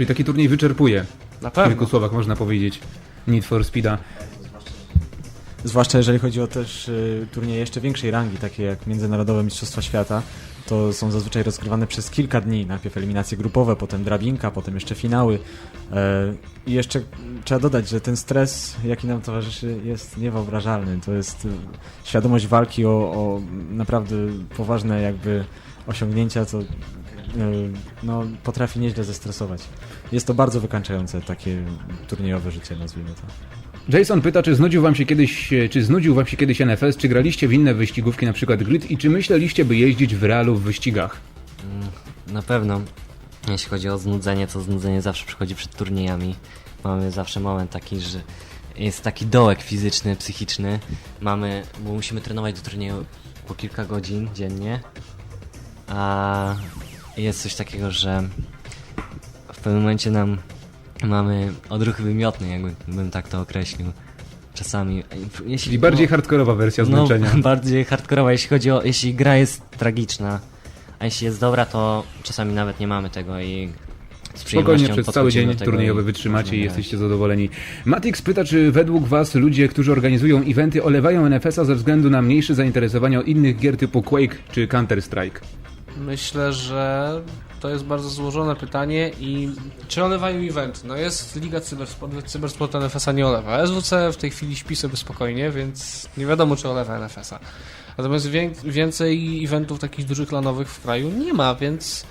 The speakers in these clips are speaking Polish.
Czyli taki turniej wyczerpuje, Na w pewno. kilku słowach można powiedzieć, Need for Speeda. Zwłaszcza jeżeli chodzi o też y, turnieje jeszcze większej rangi, takie jak Międzynarodowe Mistrzostwa Świata, to są zazwyczaj rozgrywane przez kilka dni. Najpierw eliminacje grupowe, potem drabinka, potem jeszcze finały. E, I jeszcze trzeba dodać, że ten stres, jaki nam towarzyszy, jest niewyobrażalny. To jest y, świadomość walki o, o naprawdę poważne jakby osiągnięcia, co y, no, potrafi nieźle zestresować. Jest to bardzo wykańczające takie turniejowe życie, nazwijmy to. Jason pyta, czy znudził wam się kiedyś, e, czy znudził wam się kiedyś NFS, czy graliście w inne wyścigówki, na przykład Grid i czy myśleliście, by jeździć w realu w wyścigach? Mm, Na pewno. Jeśli chodzi o znudzenie, to znudzenie zawsze przychodzi przed turniejami. Mamy zawsze moment taki, że jest taki dołek fizyczny, psychiczny. Mamy, bo musimy trenować do turnieju po kilka godzin dziennie. A jest coś takiego, że w pewnym momencie nam mamy odruchy wymiotne, jakby bym tak to określił. Czasami. Jeśli, Czyli bardziej no, hardkorowa wersja zmęczenia. no, bardziej hardkorowa, jeśli chodzi o, jeśli gra jest tragiczna, a jeśli jest dobra, to czasami nawet nie mamy tego i Spokojnie przez cały dzień turniejowy wytrzymacie i jesteście zadowoleni. Matix pyta, czy według was ludzie, którzy organizują eventy, olewają NFS-a ze względu na mniejsze zainteresowanie od innych gier typu Quake czy Counter-Strike? Myślę, że to jest bardzo złożone pytanie i czy olewają event? No jest Liga Cybersport, Cybersport NFS-a nie olewa. SWC w tej chwili śpi sobie spokojnie, więc nie wiadomo czy olewa NFS-a. Natomiast wię więcej eventów takich dużych lanowych w kraju nie ma, więc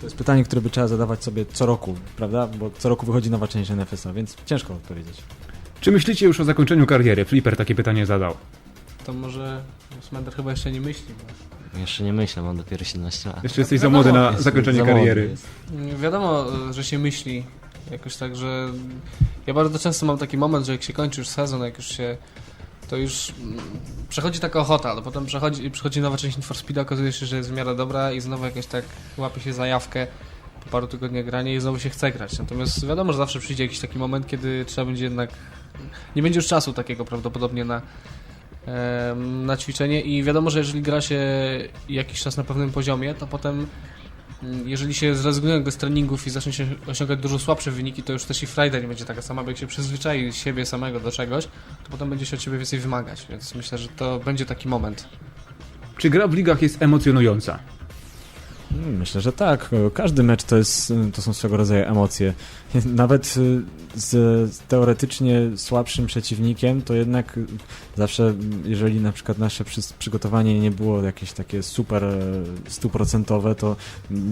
To jest pytanie, które by trzeba zadawać sobie co roku, prawda? Bo co roku wychodzi nowa część NFS-a, więc ciężko odpowiedzieć. Czy myślicie już o zakończeniu kariery? Flipper takie pytanie zadał. To może Smender chyba jeszcze nie myśli. Bo... Jeszcze nie myślę, mam dopiero 17 lat. Jeszcze jesteś za młody na Jest- zakończenie za młody kariery. jest. Wiadomo, że się myśli jakoś tak, że ja bardzo często mam taki moment, że jak się kończy już sezon, jak już się to już mm, przechodzi taka ochota, ale potem przechodzi, przychodzi nowa część Need for Speed, okazuje się, że jest w miarę dobra i znowu jakoś tak łapie się zajawkę po paru tygodniach grania i znowu się chce grać. Natomiast wiadomo, że zawsze przyjdzie jakiś taki moment, kiedy trzeba będzie jednak nie będzie już czasu takiego prawdopodobnie na na ćwiczenie i wiadomo, że jeżeli gra się jakiś czas na pewnym poziomie, to potem Mm, Jeżeli się zrezygnuje z treningów i zacznie się osiągać dużo słabsze wyniki, to już też i Friday nie będzie taka sama, bo jak się przyzwyczai siebie samego do czegoś, to potem będzie się od ciebie więcej wymagać, więc myślę, że to będzie taki moment. Czy gra w ligach jest emocjonująca? Mm, Myślę, że tak. Każdy mecz to, jest, to są swego rodzaju emocje. Nawet y, z, teoretycznie słabszym przeciwnikiem, to jednak zawsze, jeżeli na przykład nasze przy, przygotowanie nie było jakieś takie super e, stuprocentowe, to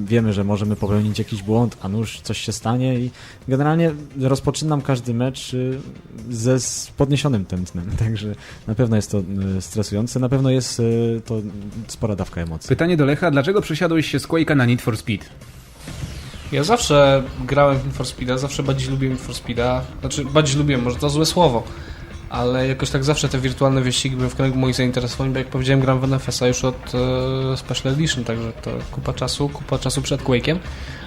wiemy, że możemy popełnić jakiś błąd, a nuż coś się stanie i generalnie rozpoczynam każdy mecz y, ze podniesionym tętnem, także na pewno jest to y, stresujące, na pewno jest y, to spora dawka emocji. Pytanie do Lecha, dlaczego przesiadłeś się z Quake'a na Need for Speed? Ja zawsze grałem w Need Speeda, zawsze bardziej lubiłem Need Speeda, znaczy bardziej lubiłem, może to złe słowo, ale jakoś tak zawsze te wirtualne wyścigi były w kręgu moich zainteresowań, bo jak powiedziałem gram w NFS-a już od e, Special Edition, także to kupa czasu, kupa czasu przed Quake'iem.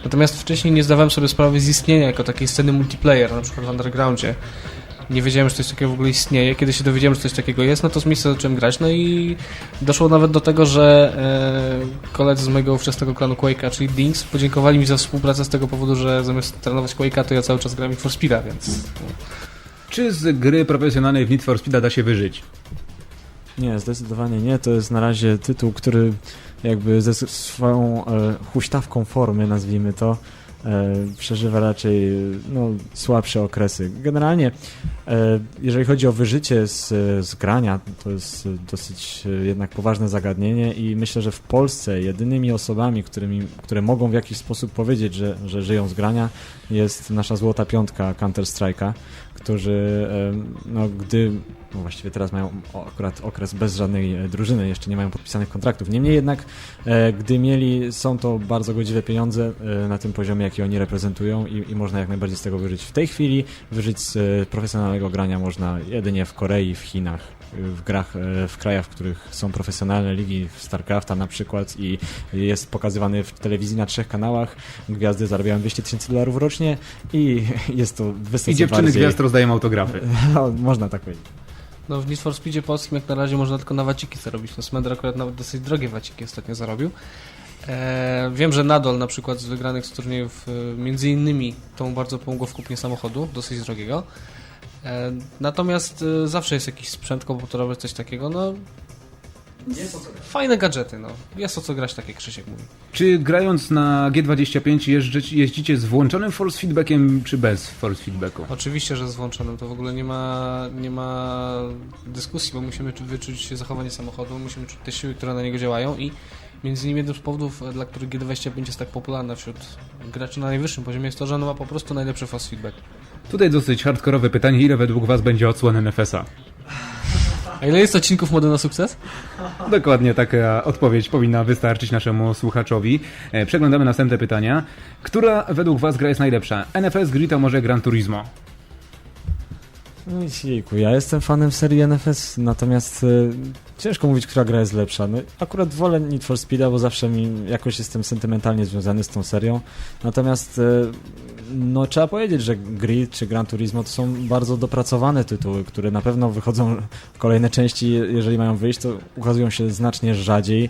Natomiast wcześniej nie zdawałem sobie sprawy z istnienia jako takiej sceny multiplayer, na przykład w Undergroundzie. Nie wiedziałem, że coś takiego w ogóle istnieje. Kiedy się dowiedziałem, że coś takiego jest, no to z miejsca zacząłem grać. No i doszło nawet do tego, że e, koledzy z mojego ówczesnego klanu Quake'a, czyli Dings, podziękowali mi za współpracę z tego powodu, że zamiast trenować Quake'a, to ja cały czas gram w For Speed'a, więc no, Czy z gry profesjonalnej w Need for Speeda da się wyżyć? Nie, zdecydowanie nie. To jest na razie tytuł, który jakby ze swoją e, huśtawką formy, nazwijmy to, e, przeżywa raczej no, słabsze okresy. Generalnie, jeżeli chodzi o wyżycie z, z grania, to jest e, dosyć e, jednak poważne zagadnienie i myślę, że w Polsce jedynymi osobami, którymi, które mogą w jakiś sposób powiedzieć, że, że żyją z grania, jest nasza złota piątka Counter-Strike'a, którzy, e, no, gdy no właściwie teraz mają akurat okres bez żadnej e, drużyny, jeszcze nie mają podpisanych kontraktów. Niemniej jednak, e, gdy mieli, są to bardzo godziwe pieniądze e, na tym poziomie, jaki oni reprezentują i, i można jak najbardziej z tego wyżyć. W tej chwili wyżyć z e, profesjonalnego grania można jedynie w Korei, w Chinach, w grach, e, w krajach, w których są profesjonalne ligi, w StarCrafta na przykład i jest pokazywany w telewizji na trzech kanałach. Gwiazdy zarabiają 200 tysięcy dolarów rocznie i jest to I wysoce dziewczyny bardziej... gwiazd rozdają autografy. No, można tak powiedzieć. no w Need for Speedzie polskim jak na razie można tylko na waciki zarobić. No Smender akurat nawet dosyć drogie waciki ostatnio zarobił. E, wiem, że Nadol na przykład z wygranych z turniejów, e, między innymi tą bardzo pomogło w kupnie samochodu, dosyć drogiego. E, natomiast e, zawsze jest jakiś sprzęt komputerowy, coś takiego, no... Fajne gadżety, no. Jest o co grać, tak jak Krzysiek mówi. Czy grając na G25 jeździcie, jeździcie z włączonym force feedbackiem, czy bez force feedbacku? Oczywiście, że z włączonym to w ogóle nie ma, nie ma dyskusji, bo musimy czu- wyczuć zachowanie samochodu, musimy czuć te siły, które na niego działają i między innymi jednym z powodów, e, dla których G25 jest tak popularna wśród graczy na najwyższym poziomie jest to, że ono ma po prostu najlepszy force feedback. Tutaj dosyć hardkorowe pytanie, ile według was będzie odsłon NFS-a? A ile jest odcinków mody na sukces? Dokładnie taka odpowiedź powinna wystarczyć naszemu słuchaczowi. E, Przeglądamy następne pytania. Która według was gra jest najlepsza? NFS, Grid, a może Gran Turismo? No i jejku, ja jestem fanem serii NFS, natomiast y, ciężko mówić, która gra jest lepsza. No, akurat wolę Need for Speeda, bo zawsze mi jakoś jestem sentymentalnie związany z tą serią. Natomiast y, no, trzeba powiedzieć, że Grid czy Gran Turismo to są bardzo dopracowane tytuły, które na pewno wychodzą kolejne części, jeżeli mają wyjść, to ukazują się znacznie rzadziej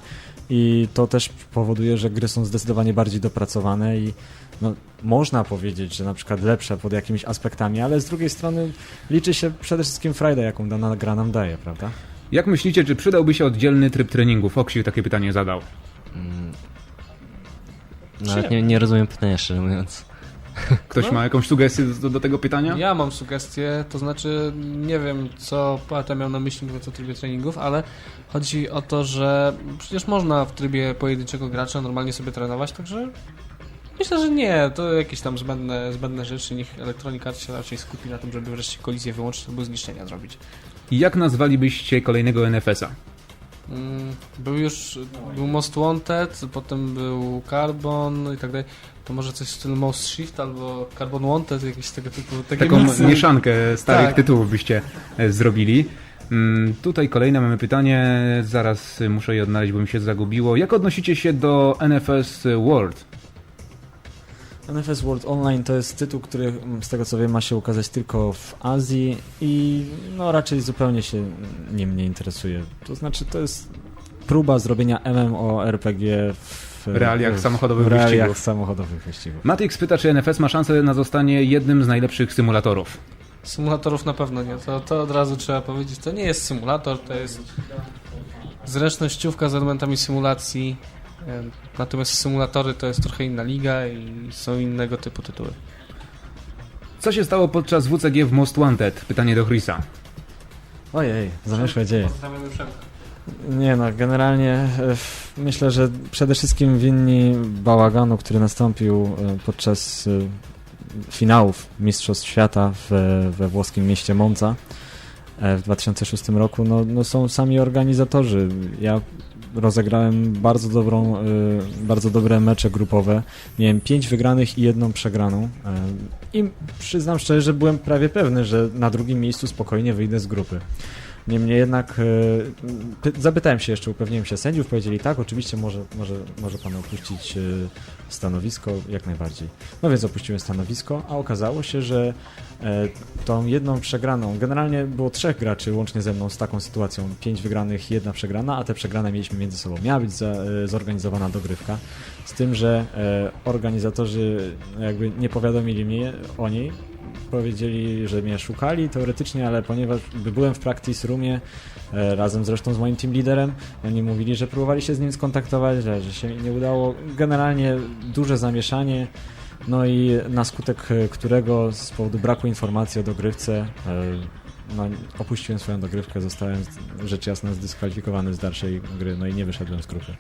i to też powoduje, że gry są zdecydowanie bardziej dopracowane i no, można powiedzieć, że na przykład lepsze pod jakimiś aspektami, ale z drugiej strony liczy się przede wszystkim frajda, jaką dana gra nam daje, prawda? Jak myślicie, czy przydałby się oddzielny tryb treningu? Foxy takie pytanie zadał. Mm. Nawet nie, nie rozumiem pytania, szczerze mówiąc. Ktoś No. ma jakąś sugestię do, do tego pytania? Ja mam sugestię, to znaczy nie wiem co poeta miał na myśli mówiąc o trybie treningów, ale chodzi o to, że przecież można w trybie pojedynczego gracza normalnie sobie trenować, także myślę, że nie, to jakieś tam zbędne, zbędne rzeczy, niech Electronic Arts się raczej skupi na tym, żeby wreszcie kolizję wyłączyć albo zniszczenia zrobić. Jak nazwalibyście kolejnego NFS-a? Mm, Był już, był Most Wanted, potem był Carbon i tak dalej. To może coś w stylu Most Shift albo Carbon Wanted, jakieś tego typu. Taką miksy. mieszankę starych Tak. tytułów byście e, zrobili. Mm, Tutaj kolejne mamy pytanie, zaraz y, muszę je odnaleźć, bo mi się zagubiło. Jak odnosicie się do NFS World? NFS World Online to jest tytuł, który mm, z tego co wiem ma się ukazać tylko w Azji i no raczej zupełnie się nim nie interesuje. To znaczy to jest próba zrobienia MMORPG w W realiach w, samochodowych w realiach wyścigów. samochodowych wyścigów. Matix pyta, czy NFS ma szansę na zostanie jednym z najlepszych symulatorów. Symulatorów na pewno nie. To, to od razu trzeba powiedzieć. To nie jest symulator, to jest zręcznościówka z elementami symulacji. Em, Natomiast symulatory to jest trochę inna liga i są innego typu tytuły. Co się stało podczas WCG w Most Wanted? Pytanie do Chrisa. Ojej, zamieszłe dzieje. Nie no, generalnie e, myślę, że przede wszystkim winni bałaganu, który nastąpił e, podczas e, finałów Mistrzostw Świata w, we włoskim mieście Monza e, w 2006 roku, no, no są sami organizatorzy. Ja rozegrałem bardzo dobrą, e, bardzo dobre mecze grupowe. Miałem pięć wygranych i jedną przegraną. e, I przyznam szczerze, że byłem prawie pewny, że na drugim miejscu spokojnie wyjdę z grupy. Niemniej jednak e, py- zapytałem się jeszcze, upewniłem się sędziów, powiedzieli tak, oczywiście może, może, może pan opuścić e, stanowisko, jak najbardziej. No więc opuściłem stanowisko, a okazało się, że e, tą jedną przegraną, generalnie było trzech graczy łącznie ze mną z taką sytuacją, pięć wygranych, jedna przegrana, a te przegrane mieliśmy między sobą. Miała być za, zorganizowana dogrywka, z tym, że organizatorzy jakby nie powiadomili mnie o niej, powiedzieli, że mnie szukali teoretycznie, ale ponieważ byłem w practice roomie e, razem zresztą z moim team liderem, oni mówili, że próbowali się z nim skontaktować, że, że się nie udało. Generalnie duże zamieszanie. No i na skutek którego z powodu braku informacji o dogrywce e, no, opuściłem swoją dogrywkę, zostałem rzecz jasna zdyskwalifikowany z dalszej gry, no i nie wyszedłem z grupy.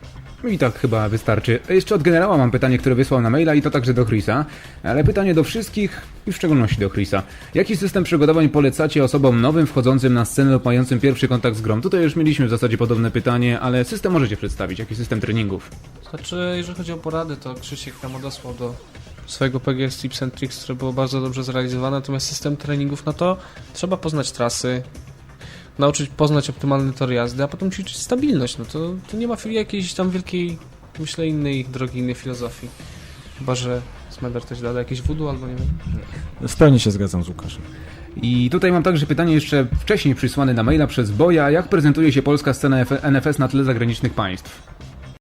I tak chyba wystarczy. Jeszcze od generała mam pytanie, które wysłał na maila i to także do Chrisa. Ale pytanie do wszystkich i w szczególności do Chrisa. Jaki system przygotowań polecacie osobom nowym wchodzącym na scenę lub mającym pierwszy kontakt z grą? Tutaj już mieliśmy w zasadzie podobne pytanie, ale system możecie przedstawić. Jaki system treningów? Znaczy, jeżeli chodzi o porady, to Krzysiek tam odesłał do swojego PGS Tips and Tricks, które było bardzo dobrze zrealizowane, natomiast system treningów, no to trzeba poznać trasy, nauczyć poznać optymalny tor jazdy, a potem ćwiczyć stabilność, no to, to nie ma jakiejś tam wielkiej, myślę, innej drogi, innej filozofii. Chyba, że Smeder też da jakieś voodoo albo nie wiem. W pełni się zgadzam z Łukaszem. I tutaj mam także pytanie jeszcze wcześniej przysłane na maila przez Boja. Jak prezentuje się polska scena NFS na tle zagranicznych państw?